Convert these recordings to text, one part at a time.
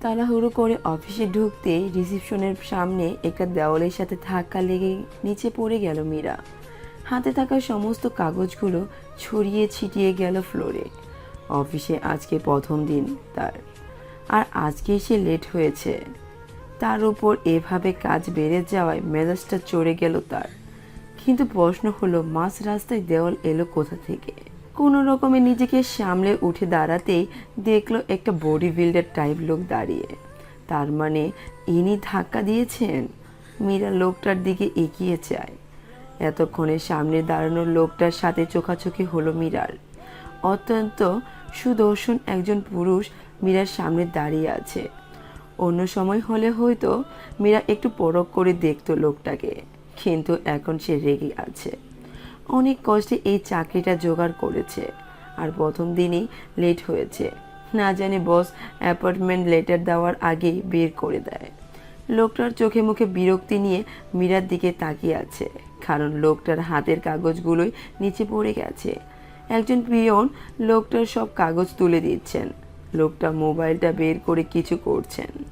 তাড়াহুড়ো করে অফিসে ঢুকতেই রিসিপশনের সামনে একটা দেওয়ালের সাথে ধাক্কা লেগে নিচে পড়ে গেল মীরা। হাতে থাকা সমস্ত কাগজগুলো ছড়িয়ে ছিটিয়ে গেল ফ্লোরে। অফিসে আজকে প্রথম দিন তার। আর আজকে সে লেট হয়েছে। তার উপর এভাবে কাজ বেড়ে যাওয়ায় মেজাজটা চড়ে গেল তার। কিন্তু প্রশ্ন হলো, মাঝ রাস্তায় দেওয়াল এলো কোথা থেকে? কোনো রকমে নিজেকে সামলে উঠে দাঁড়াতেই দেখল একটা বডি বিল্ডার টাইপ লোক দাঁড়িয়ে। তার মানে ইনি ধাক্কা দিয়েছেন? মীরা লোকটার দিকে এগিয়ে যায়। এতক্ষণে সামনে দাঁড়ানো লোকটার সাথে চোখাচোখি হলো মীরার। অত্যন্ত সুদর্শন একজন পুরুষ মীরার সামনে দাঁড়িয়ে আছে। অন্য সময় হলে হয়তো মীরা একটু পরখ করে দেখতো লোকটাকে, কিন্তু এখন সে রেগে আছে। অনেক কষ্টে এই চাকরিটা জোগাড় করেছে। আর প্রথম দিনই লেট হয়েছে। না জানি বস অ্যাপার্টমেন্ট লেটার দেওয়ার আগেই বের করে দেয়। লোকটার চোখে মুখে বিরক্তি নিয়ে মীরার দিকে তাকিয়ে আছে। কারণ লোকটার হাতের কাগজগুলোই নিচে পড়ে গেছে। একজন পিয়ন লোকটার সব কাগজ তুলে দিচ্ছেন। লোকটা মোবাইলটা বের করে কিছু করছেন।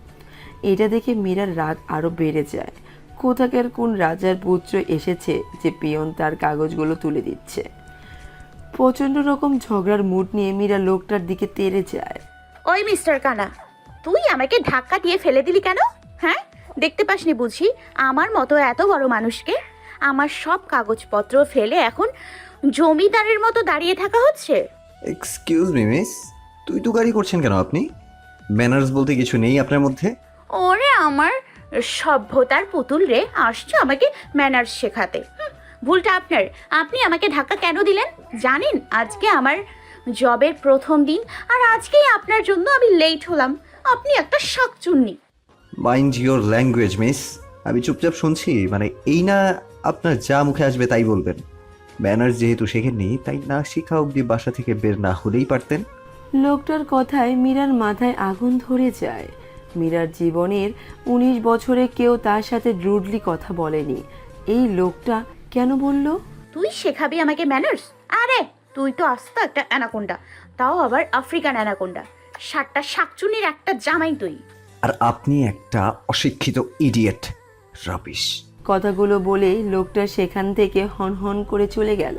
এটা দেখে মীরার রাগ আরও বেড়ে যায়। কোথাকার কোন রাজার পুত্র এসেছে যে পিয়ন তার কাগজগুলো তুলে দিচ্ছে? প্রচণ্ড রকম ঝগড়ার মুড নিয়ে মীরা লোকটার দিকে তেড়ে যায়। ওই মিস্টার কানা তুই আমাকে ধাক্কা দিয়ে ফেলে দিলি কেন? হ্যাঁ? দেখতে পাসনি বুঝি? আমার মতো এত বড় মানুষকে আমার সব কাগজপত্র ফেলে এখন জমিদারের মতো দাঁড়িয়ে থাকা হচ্ছে? এক্সকিউজ মি মিস তুই তো গাড়ি করছেন কেন আপনি? ম্যানার্স বলতে কিছু নেই আপনার মধ্যে? ওরে আমার সভ্যতার পুতুল রে আসছো আমাকে ম্যানার্স শেখাতে। ভুলটা আপনার। আপনি আমাকে ধাক্কা কেন দিলেন? জানেন আজকে আমার জবের প্রথম দিন আর আজকেই আপনার জন্য আমি লেট হলাম। আপনি একটা শাকচুন্নি। মাইন্ড ইওর ল্যাঙ্গুয়েজ মিস আমি চুপচাপ শুনছি মানে এই না আপনার যা মুখে আসবে তাই বলবেন। ম্যানার্স যেহেতু শেখেননি তাই না শিখা অবধি বাসা থেকে বের না হলেই পারতেন। লোকটার কথায় মীরার মাথায় আগুন ধরে যায়। মীরার জীবনের উনিশ বছরে কেউ তার সাথে রুডলি কথা বলেনি। এই লোকটা কেন বলল? তুই শেখাবি আমাকে ম্যানার্স আরে তুই তো আস্ত একটা অ্যানাকোন্ডা। তাও আবার আফ্রিকান অ্যানাকোন্ডা। সাতটা শাকচুনির একটা জামাই তুই। আর আপনি একটা অশিক্ষিত ইডিয়েট রাবিশ কথাগুলো বলে লোকটা সেখান থেকে হন হন করে চলে গেল।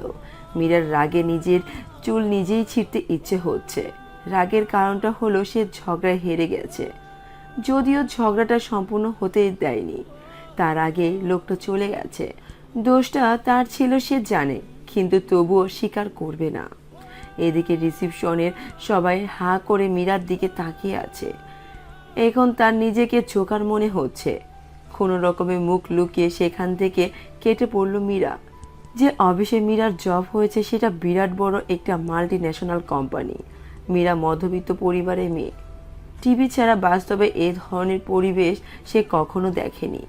মীরার রাগে নিজের চুল নিজেই ছিঁড়তে ইচ্ছে হচ্ছে। রাগের কারণটা হলো সে ঝগড়ায় হেরে গেছে। যদিও ঝগড়াটা সম্পূর্ণ হতে দেয়নি। তার আগে লোকটা চলে গেছে। দোষটা তার ছিল সে জানে, কিন্তু তবুও স্বীকার করবে না। এদিকে রিসিপশনের সবাই হা করে মীরার দিকে তাকিয়ে আছে। এখন তার নিজেকে চোকার মনে হচ্ছে। কোনো রকমে মুখ লুকিয়ে সেখান থেকে কেটে পড়ল মীরা। যে অফিসে মীরার জব হয়েছে সেটা বিরাট বড় একটা মাল্টি ন্যাশনাল কোম্পানি। মীরা মধ্যবিত্ত পরিবারের মেয়ে। টিভি ছাড়া বাস্তবে এ ধরনের পরিবেশ সে কখনো দেখেনি।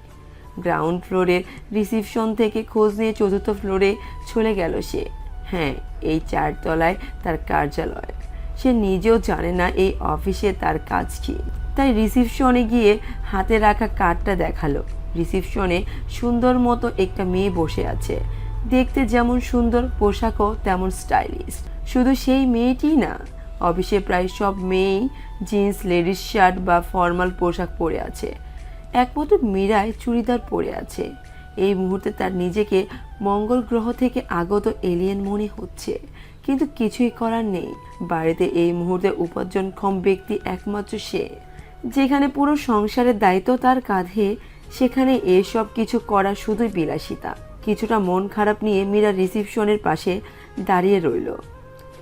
গ্রাউন্ড ফ্লোরের রিসিপশন থেকে খোঁজ নিয়ে চতুর্থ ফ্লোরে চলে গেল সে। হ্যাঁ এই চারতলায় তার কার্যালয়। সে নিজেও জানে না এই অফিসে তার কাজ কি। তাই রিসিপশনে গিয়ে হাতে রাখা কার্ডটা দেখাল। রিসিপশনে সুন্দর মতো একটা মেয়ে বসে আছে। দেখতে যেমন সুন্দর, পোশাকও তেমন স্টাইলিশ। শুধু সেই মেয়েটিই না অফিসে প্রায় সব মেয়েই জিন্স, লেডিস শার্ট বা ফর্মাল পোশাক পরে আছে। একমাত্র মীরায় চুড়িদার পরে আছে। এই মুহূর্তে তার নিজেকে মঙ্গল গ্রহ থেকে আগত এলিয়েন মনে হচ্ছে। কিন্তু কিছুই করার নেই। বাড়িতে এই মুহূর্তে উপার্জনক্ষম ব্যক্তি একমাত্র সে। যেখানে পুরো সংসারের দায়িত্ব তার কাঁধে, সেখানে এসব কিছু করা শুধুই বিলাসিতা। কিছুটা মন খারাপ নিয়ে মীরা রিসিপশনের পাশে দাঁড়িয়ে রইল।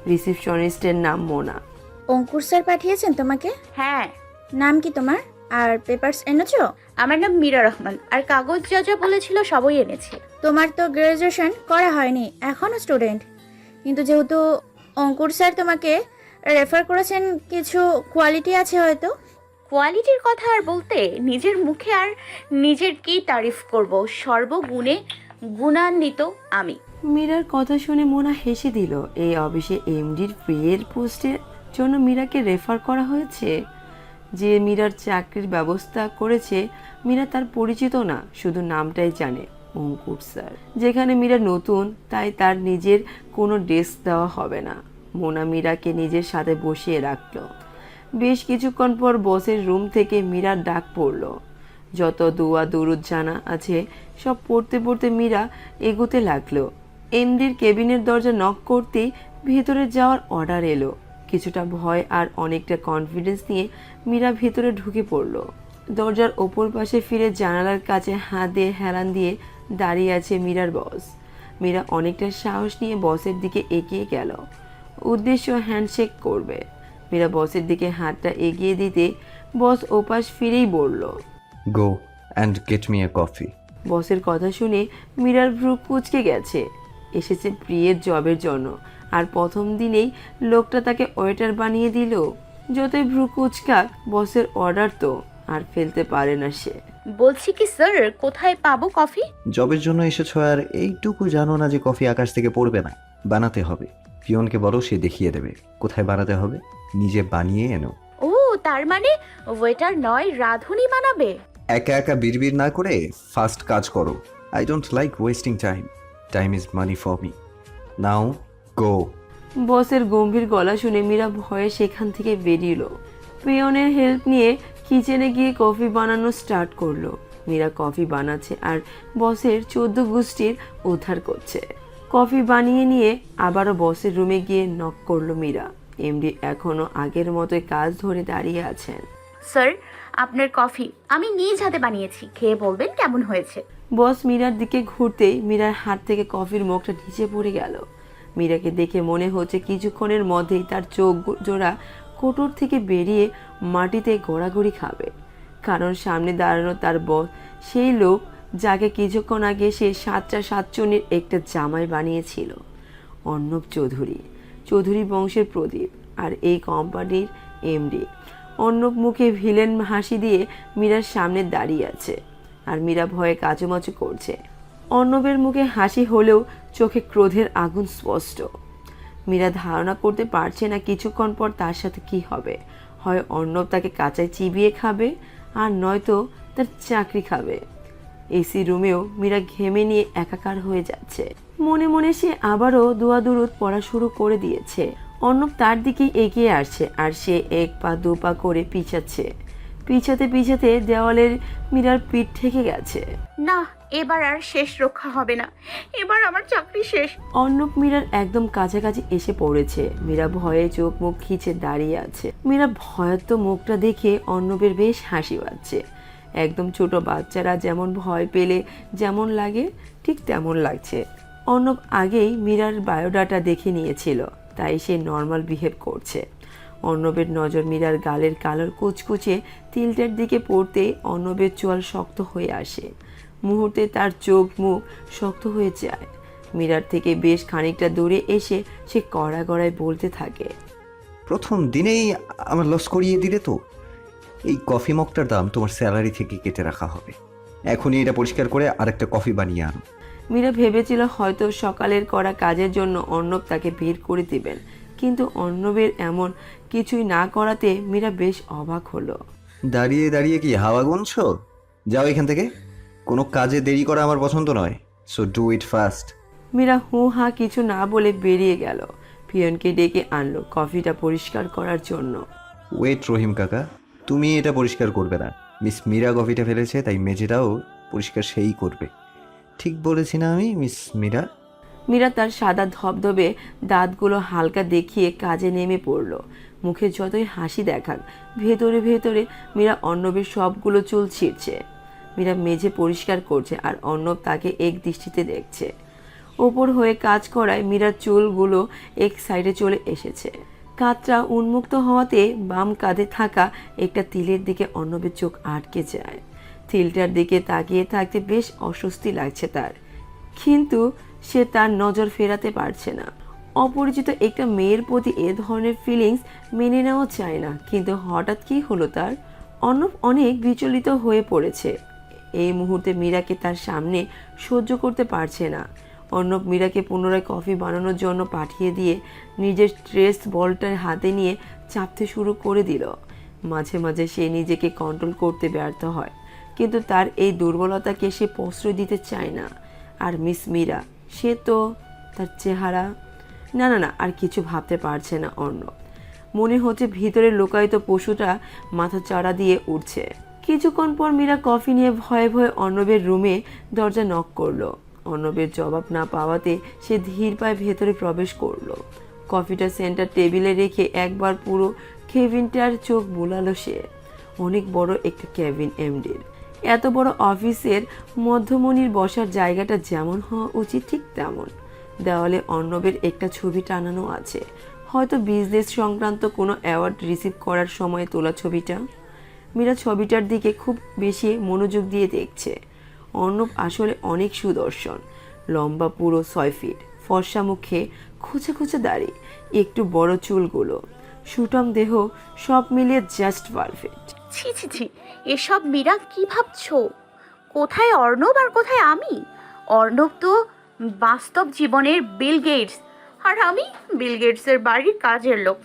রিসিপশনিস্টের নাম মোনা। অঙ্কুর স্যার পাঠিয়েছেন তোমাকে? হ্যাঁ। নাম কি তোমার? আর পেপারস এনেছো? আমার নাম মীরা রহমান আর কাগজ যা যা বলেছিল সবই এনেছি। তোমার তো গ্রাজুয়েশন করা হয়নি এখনও স্টুডেন্ট। কিন্তু যেহেতু অঙ্কুর স্যার তোমাকে রেফার করেছেন কিছু কোয়ালিটি আছে হয়তো? কোয়ালিটির কথা আর বলতে নিজের মুখে আর নিজের কি তারিফ করব? সর্বগুণে গুণান্বিত আমি। মীরার কথা শুনে মোনা হেসে দিল, এই অফিসে এমডির পেয়ের পোস্টের জন্য মীরাকে রেফার করা হয়েছে। যে মীরার চাকরির ব্যবস্থা করেছে, মীরা তার পরিচিত না, শুধু নামটাই জানে অঙ্কুর স্যার। যেখানে মীরা নতুন, তাই তার নিজের কোনো ডেস্ক দেওয়া হবে না। মোনা মীরাকে নিজের সাথে বসিয়ে রাখল। বেশ কিছুক্ষণ পর বসের রুম থেকে মীরার ডাক পড়ল। যত দোয়া দুরুদ জানা আছে, সব পড়তে পড়তে মীরা এগোতে লাগল। এমডির কেবিনের দরজা নক করতেই ভেতরে যাওয়ার অর্ডার এলো। কিছুটা ভয় আর অনেকটা কনফিডেন্স নিয়ে মীরা ভেতরে ঢুকে পড়ল। দরজার ওপর পাশে ফিরে জানালার কাছে হাত দিয়ে হেলান দিয়ে দাঁড়িয়ে আছে মীরার বস মীরা অনেকটা সাহস নিয়ে বসের দিকে এগিয়ে গেল। উদ্দেশ্য হ্যান্ডশেক করবে। মীরা বসের দিকে হাতটা এগিয়ে দিতে বস ওপাশ ফিরেই বলল go and get me a coffee বসের কথা শুনে মীরার ভ্রু কুচকে গেছে। এসেছে প্রিয়ের জবের জন্য। আর প্রথম দিনেই লোকটা তাকে ওয়েটার বানিয়ে দিল যতই ভ্রু কুচকাক বসের অর্ডার তো আর ফেলতে পারে না সে। বলছি কি স্যার কোথায় পাবো কফি? জবের জন্য এসেছ আর এইটুকু জানো না যে কফি আকাশ থেকে পড়বে না। বানাতে হবে। পিয়নকে বলো সে দেখিয়ে দেবে। কোথায় বানাতে হবে? নিজে বানিয়ে এনো। ও তার মানে ওয়েটার নয় রাঁধুনি বানাবে? একা একা বিড়বিড় না করে ফাস্ট কাজ করো। I don't like wasting time. Time is money for me now go বসের গম্ভীর গলা শুনে মীরা ভয়ে সেখান থেকে বেরিয়েল পেয়নের হেল্প নিয়ে কিচেনে গিয়ে কফি বানানো স্টার্ট করল। মীরা কফি বানাচ্ছে আর বসের চোদ্দ গোষ্ঠীর উদ্ধার করছে। কফি বানিয়ে নিয়ে আবারও বসের রুমে গিয়ে নক করল মীরা। এমডি এখনও আগের মতোই কাজ ধরে দাঁড়িয়ে আছেন। স্যার আপনার কফি আমি নিজ হাতে বানিয়েছি। খেয়ে বলবেন কেমন হয়েছে। বস মীরার দিকে ঘুরতেই মীরার হাত থেকে কফির মুখটা নিচে পড়ে গেল। মীরাকে দেখে মনে হচ্ছে কিছুক্ষণের মধ্যেই তার চোখ জোড়া কোটর থেকে বেরিয়ে মাটিতে গড়াগড়ি খাবে। কারণ সামনে দাঁড়ানো তার বস, সেই লোক যাকে কিছুক্ষণ আগে সে সাতটা সাতচন্নির একটা জামাই বানিয়েছিল, অর্ণব চৌধুরী চৌধুরী বংশের প্রদীপ আর এই কোম্পানির এমডি অর্ণব মুখে ভিলেন হাসি দিয়ে মীরার সামনে দাঁড়িয়ে আছে। আর মীরা ভয়ে কাচুমাচু করছে। অর্ণবের মুখে হাসি হলেও চোখে ক্রোধের আগুন স্পষ্ট। মীরা ধারণা করতে পারছে না কিছুক্ষণ পর তার সাথে কি হবে। হয় অর্ণব তাকে কাঁচায় চিবিয়ে খাবে, আর নয়তো তার চাকরি খাবে। এসি রুমেও মীরা ঘেমে নিয়ে একাকার হয়ে যাচ্ছে। মনে মনে সে আবারও দোয়া দুরুদ পড়া শুরু করে দিয়েছে। অর্ণব তার দিকেই এগিয়ে আসছে, আর সে এক পা দু পা করে পিছাচ্ছে। পিছাতে পিছাতে দেওয়ালের মীরার পিঠ ঠেকে গেছে। না এবার আর শেষ রক্ষা হবে না। এবার আমার চাকরি শেষ। অর্ণব মীরার একদম কাছাকাছি এসে পড়েছে। মীরা ভয়ে চোখ মুখ খিচে দাঁড়িয়ে আছে। মীরা ভয়াত্ম মুখটা দেখে অর্ণবের বেশ হাসি পাচ্ছে। একদম ছোট বাচ্চারা যেমন ভয় পেলে যেমন লাগে ঠিক তেমন লাগছে। অর্ণব আগেই মীরার বায়োডাটা দেখে নিয়েছিল তাই সে নর্মাল বিহেভ করছে। অর্ণবের নজর মীরার গালের কালার কুচকুচে তিলটার দিকে পড়তেই অর্ণবের চোয়াল শক্ত হয়ে আসে। মুহূর্তে তার চোখ মুখ শক্ত হয়ে যায়। মিরার থেকে বেশ খানিকটা দূরে এসে সে কড়া গড়ায় বলতে থাকে প্রথম দিনেই আমার লস করিয়ে দিলে তো। এই কফি মগটার দাম তোমার স্যালারি থেকে কেটে রাখা হবে। এখনই এটা পরিষ্কার করে আরেকটা কফি বানিয়ে আনো। মীরা ভেবেছিল হয়তো সকালের করা কাজের জন্য অর্ণব তাকে বের করে দিবেন। কিন্তু অর্ণবের এমন কিছুই না করাতে মীরা বেশ অবাক হলো। দাঁড়িয়ে দাঁড়িয়ে কি হাওয়া গুনছো? যাও এখান থেকে। কোনো কাজে দেরি করা আমার পছন্দ নয়। So do it fast Meera হু হা কিছু না বলে বেরিয়ে গেল। পিয়নকে ডেকে আনলো কফিটা পরিষ্কার করার জন্য। ওয়েট রহিম কাকা তুমি এটা পরিষ্কার করবে না। মিস মীরা কফিটা ফেলেছে তাই মেঝেটাও পরিষ্কার সেই করবে। ঠিক বলেছি না আমি মিস মীরা? মীরা তার সাদা ধবধবে দাঁতগুলো হালকা দেখিয়ে কাজে নেমে পড়ল। মুখে যতই হাসি দেখাক, ভেতরে ভেতরে মীরা অর্ণবের সবগুলো চুল ছিঁড়ছে। মীরা মেঝে পরিষ্কার করছে আর অর্ণব তাকে এক দৃষ্টিতে দেখছে। ওপর হয়ে কাজ করায় মীরার চুলগুলো এক সাইডে চলে এসেছে। কাতটা উন্মুক্ত হওয়াতে বাম কাঁধে থাকা একটা তিলের দিকে অর্ণবের চোখ আটকে যায়। তিলটার দিকে তাকিয়ে থাকতে বেশ অস্বস্তি লাগছে তার। কিন্তু সে তার নজর ফেরাতে পারছে না। অপরিচিত একটা মেয়ের প্রতি এ ধরনের ফিলিংস মেনে নেওয়া চায় না, কিন্তু হঠাৎ কি হলো তার? অর্ণব অনেক বিচলিত হয়ে পড়েছে। এই মুহূর্তে মীরাকে তার সামনে সহ্য করতে পারছে না। অর্ণব মীরাকে পুনরায় কফি বানানোর জন্য পাঠিয়ে দিয়ে নিজের স্ট্রেস বলটার হাতে নিয়ে চাপতে শুরু করে দিল। মাঝে মাঝে সে নিজেকে কন্ট্রোল করতে ব্যর্থ হয়, কিন্তু তার এই দুর্বলতাকে সে প্রশ্রয় দিতে চায় না। আর মিস মীরা সে তো তার চেহারা। না না না, আর কিছু ভাবতে পারছে না অর্ণব মনে হচ্ছে ভিতরে লোকায়িত পশুটা মাথা চাড়া দিয়ে উঠছে কিছুক্ষণ পর মীরা কফি নিয়ে ভয়ে ভয়ে অর্ণবের রুমে দরজা নক করল। অর্ণবের জবাব না পাওয়াতে সে ধীর পায়ে ভেতরে প্রবেশ করল। কফিটা সেন্টার টেবিলে রেখে একবার পুরো কেভিনটার চোখ বুলালো সে। অনেক বড় একটা কেবিন এমডির। এত বড় অফিসের মধ্যমণির বসার জায়গাটা যেমন হওয়া উচিত, ঠিক তেমন। দেওয়ালে অর্ণবের একটা ছবি টানানো আছে। হয়তো বিজনেস সংক্রান্ত কোনো অ্যাওয়ার্ড রিসিভ করার সময় তোলা ছবিটা। মীরা ছবিটার দিকে খুব বেশি মনোযোগ দিয়ে দেখছে। অর্ণব আসলে অনেক সুদর্শন। লম্বা পুরো ছয় ফিট, ফর্সা মুখে খুঁচে খুঁচে দাড়ি, একটু বড় চুলগুলো। সুটম দেহ সব মিলিয়ে জাস্ট পারফেক্ট ছি ছি ছি, এসব মীরা কি ভাবছ? কোথায় অর্ণব আর কোথায় আমি? অর্ণব তো বাস্তব জীবনের বিল গেটস, আর আমি বিল গেটসের বাড়ির কাজের লোক।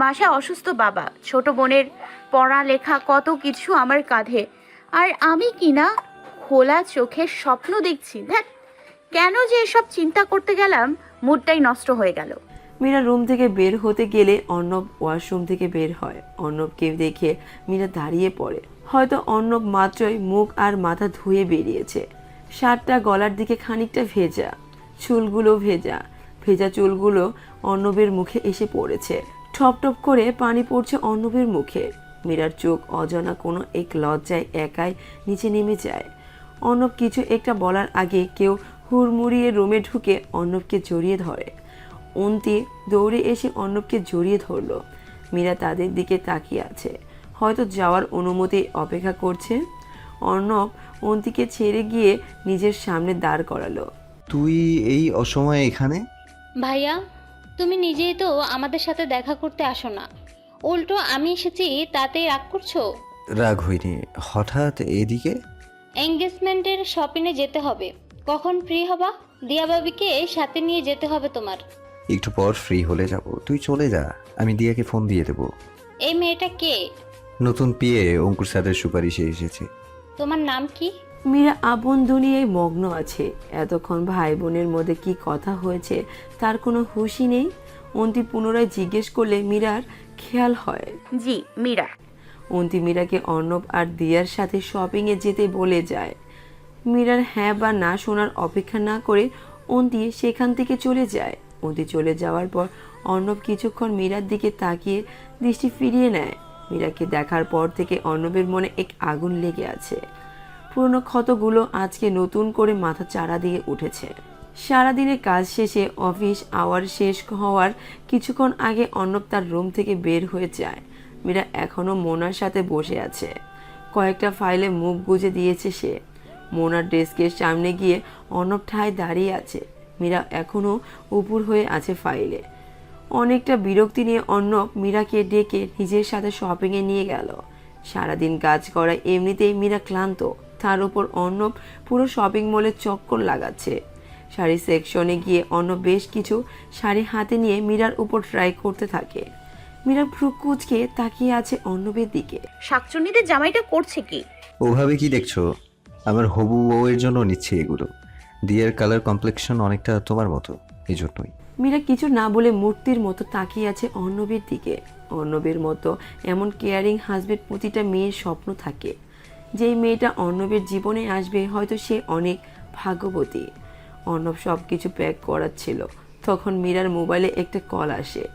বাসা অসুস্থ বাবা, ছোট বোনের পড়ালেখা কত কিছু আমার কাঁধে। আর আমি কিনা খোলা চোখের স্বপ্ন দেখছি? দেখ কেন যে এসব চিন্তা করতে গেলাম, মুডটাই নষ্ট হয়ে গেল। মীরা রুম থেকে বের হতে গেলে অর্ণব ওয়াশরুম থেকে বের হয়। অর্ণবকে দেখে মীরা দাঁড়িয়ে পড়ে। হয়তো অর্ণব মাত্রই মুখ আর মাথা ধুয়ে বেরিয়েছে। শার্টটা গলার দিকে খানিকটা ভেজা, চুলগুলো ভেজা। ভেজা চুলগুলো অর্ণবের মুখে এসে পড়েছে। ঠপ টপ করে পানি পড়ছে অর্ণবের মুখে। মীরার চোখ অজানা কোনো এক লজ্জায় একাই নিচে নেমে যায়। অর্ণব কিছু একটা বলার আগে কেউ হুড়মুড়িয়ে রুমে ঢুকে অর্ণবকে জড়িয়ে ধরে। অন্তি দৌড়ে এসে অর্ণবকে জড়িয়ে ধরলো। মীরা তাদের দিকে তাকিয়ে আছে। হয়তো যাওয়ার অনুমতি অপেক্ষা করছে। অর্ণব অন্তিকে ছেড়ে গিয়ে নিজের সামনে দাঁড় করালো। তুই এই অসময়ে এখানে? ভাইয়া তুমি নিজেই তো আমাদের সাথে দেখা করতে আসো না। উল্টো আমি এসেছি তাতে রাগ করছ? রাগ হয়নি। হঠাৎ এদিকে? এঙ্গেজমেন্টের শপিংয়ে যেতে হবে। কখন ফ্রি হবা? দিয়া বাবিকে সাথে নিয়ে যেতে হবে তোমার। একটু পর ফ্রি হলে যাব। তুই চলে যা আমি দিয়াকে ফোন দিয়ে দেবো। এই মেয়েটা কে? নতুন পিয়ে অঙ্কুর স্যারের সুপারিশে এসেছে। তোমার নাম কি? মীরা আপন দুনিয়ায় মগ্ন আছে। এতক্ষণ ভাই বোনের মধ্যে কি কথা হয়েছে তার কোনো হুঁশই নেই। অন্তি পুনরায় জিজ্ঞেস করলে মীরার খেয়াল হয়। জি মীরা। অন্তি মীরাকে অর্ণব আর দিয়ার সাথে শপিংয়ে যেতে বলে যায়। মীরার হ্যাঁ বা না শোনার অপেক্ষা না করে অন্তি সেখান থেকে চলে যায়। অন্তি চলে যাওয়ার পর অর্ণব কিছুক্ষণ মীরার দিকে তাকিয়ে দৃষ্টি ফিরিয়ে নেয়। মীরাকে দেখার পর থেকে অর্ণবের মনে এক আগুন লেগে আছে। পুরনো ক্ষতগুলো আজকে নতুন করে মাথা চারা দিয়ে উঠেছে। সারাদিনের কাজ শেষে অফিস, আওয়ার শেষ হওয়ার কিছুক্ষণ আগে অর্ণব তার রুম থেকে বের হয়ে যায়। মীরা এখনও মোনার সাথে বসে আছে। কয়েকটা ফাইলে মুখ গুজে দিয়েছে সে। মোনার ডেস্কের সামনে গিয়ে অর্ণব ঠায় দাঁড়িয়ে আছে। মীরা এখনও উপুর হয়ে আছে ফাইলে। অনেকটা বিরক্তি নিয়ে অর্ণব মীরাকে ডেকে নিজের সাথে শপিংয়ে নিয়ে গেল। সারাদিন কাজ করা এমনিতেই মীরা ক্লান্ত। তার উপর অর্ণব পুরো শপিং মলে চক্কর লাগাচ্ছে। শাড়ি সেকশনে গিয়ে অর্ণব বেশ কিছু শাড়ি হাতে নিয়ে মীরার উপর ট্রাই করতে থাকে। মীরা ভ্রু কুচকে তাকিয়ে আছে অর্ণবের দিকে। শাকচুন্নিদের জামাইটা করছে কি? ওভাবে কি দেখছ? আমার হবু বউয়ের জন্য নিচ্ছে এগুলো। দিয়ের কালার কমপ্লেকশন অনেকটা তোমার মতো এই জন্যই মীরা কিছু না বলে মূর্তির মতো তাকিয়ে আছে অর্ণবের দিকে। অর্ণবের মতো এমন কেয়ারিং হাজবেন্ড প্রতিটা মেয়ের স্বপ্ন থাকে। যেই মেয়েটা অর্ণবের জীবনে আসবে, হয়তো সে অনেক ভাগ্যবতী। অর্ণব সব কিছু প্যাক করাচ্ছিল। তখন মীরার মোবাইলে একটা কল আসে।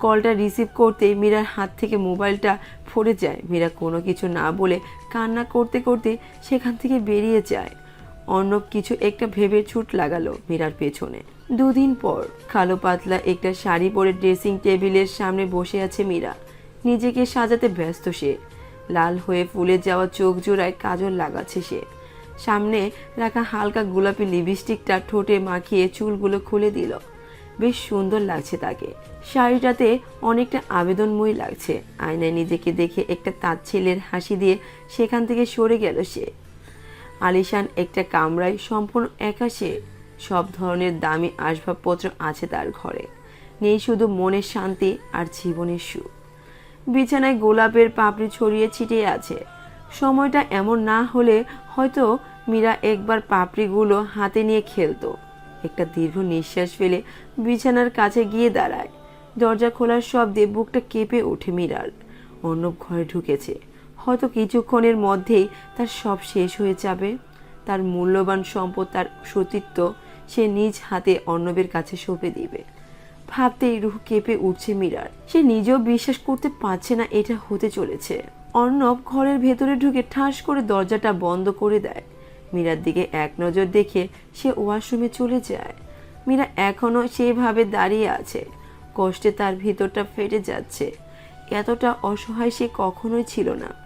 কলটা রিসিভ করতেই মীরার হাত থেকে মোবাইলটা পড়ে যায়। মীরা কোনো কিছু না বলে কান্না করতে করতে সেখান থেকে বেরিয়ে যায়। অর্ণব কিছু একটা ভেবে ছুট লাগালো মীরার পেছনে। দুদিন পর কালো পাতলা একটা শাড়ি পরে ড্রেসিং টেবিলের সামনে বসে আছে মীরা। নিজেকে সাজাতে ব্যস্ত সে। লাল হয়ে ফুলে যাওয়া চোখ জোড়ায় কাজল লাগাচ্ছে সে। সামনে রাখা হালকা গোলাপি লিপস্টিকটা ঠোঁটে মাখিয়ে চুলগুলো খুলে দিল। বেশ সুন্দর লাগছে তাকে। শাড়িটাতে অনেকটা আবেদনময়ী লাগছে। আয়নায় নিজেকে দেখে একটা তাঁত ছেলের হাসি দিয়ে সেখান থেকে সরে গেল সে। আলিশান একটা কামরায় সম্পূর্ণ একাশে। সব ধরনের দামি আসবাবপত্র আছে তার ঘরে। নেই শুধু মনের শান্তি আর জীবনের সুখ। বিছানায় গোলাপের পাপড়ি ছড়িয়ে ছিটিয়ে আছে। সময়টা এমন না হলে হয়তো মীরা একবার পাপড়িগুলো হাতে নিয়ে খেলতো। একটা দীর্ঘ নিঃশ্বাস ফেলে বিছানার কাছে গিয়ে দাঁড়ায়। দরজা খোলার শব্দে বুকটা কেঁপে ওঠে মীরার। অর্ণব ঘরে ঢুকেছে। হয়তো কিছুক্ষণের মধ্যেই তার সব শেষ হয়ে যাবে। তার মূল্যবান সম্পদ, তার সতীত্ব সে নিজ হাতে অর্ণবের কাছে সঁপে দিবে। ভাবতেই রুহ কেঁপে উঠছে মীরার। সে নিজেও বিশ্বাস করতে পারছে না এটা হতে চলেছে। অর্ণব ঘরের ভেতরে ঢুকে ঠাস করে দরজাটা বন্ধ করে দেয়। মীরার দিকে এক নজর দেখে সে ওয়াশরুমে চলে যায়। মীরা এখনও সেভাবে দাঁড়িয়ে আছে। কষ্টে তার ভিতরটা ফেটে যাচ্ছে। এতটা অসহায় সে কখনোই ছিল না।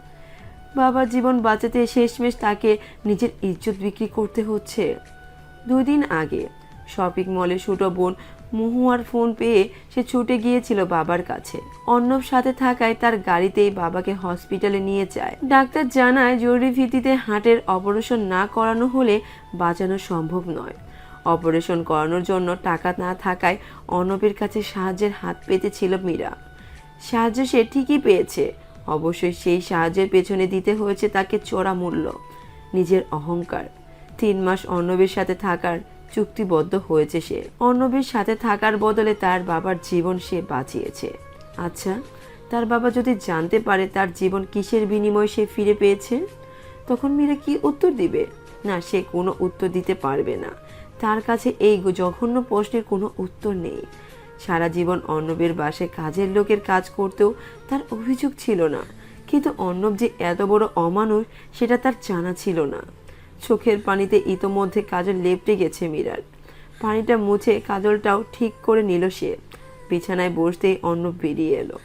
বাবার জীবন বাঁচাতে শেষমেশ তাকে নিজের ইজ্জত বিক্রি করতে হচ্ছে। দুই দিন আগে শপিং মলে ছোট বোন মহুয়ার ফোন পেয়ে সে ছুটে গিয়েছিল বাবার কাছে। অর্ণব সাথে থাকায় তার গাড়িতেই বাবাকে হসপিটালে নিয়ে যায়। ডাক্তার জানায় জরুরি ভিত্তিতে হার্টের অপারেশন না করানো হলে বাঁচানো সম্ভব নয়। অপারেশন করানোর জন্য টাকা না থাকায় অর্ণবের কাছে সাহায্যের হাত পেতেছিল মীরা। সাহায্য সে ঠিকই পেয়েছে অবশ্যই সেই সাহায্যের পেছনে দিতে হয়েছে তাকে চড়া মূল্য, নিজের অহংকার। তিন মাস অর্ণবের সাথে থাকার চুক্তিবদ্ধ হয়েছে সে। অর্ণবের সাথে থাকার বদলে তার বাবার জীবন সে বাঁচিয়েছে। আচ্ছা তার বাবা যদি জানতে পারে তার জীবন কিসের বিনিময়ে সে ফিরে পেয়েছে? তখন মীরা কি উত্তর দিবে? না, সে কোনো উত্তর দিতে পারবে না। তার কাছে এই জঘন্য প্রশ্নের কোনো উত্তর নেই। সারা জীবন অর্ণবের বাসে কাজের লোকের কাজ করতেও তার অভিযোগ ছিল না। কিন্তু অর্ণব যে এত বড় অমানুষ, সেটা তার জানা ছিল না। চোখের পানিতে ইতোমধ্যে কাজল লেপটে গেছে মীরার পানিটা মুছে কাজলটাও ঠিক করে নিল সে। বিছানায় বসতেই অর্ণব বেরিয়ে এলো।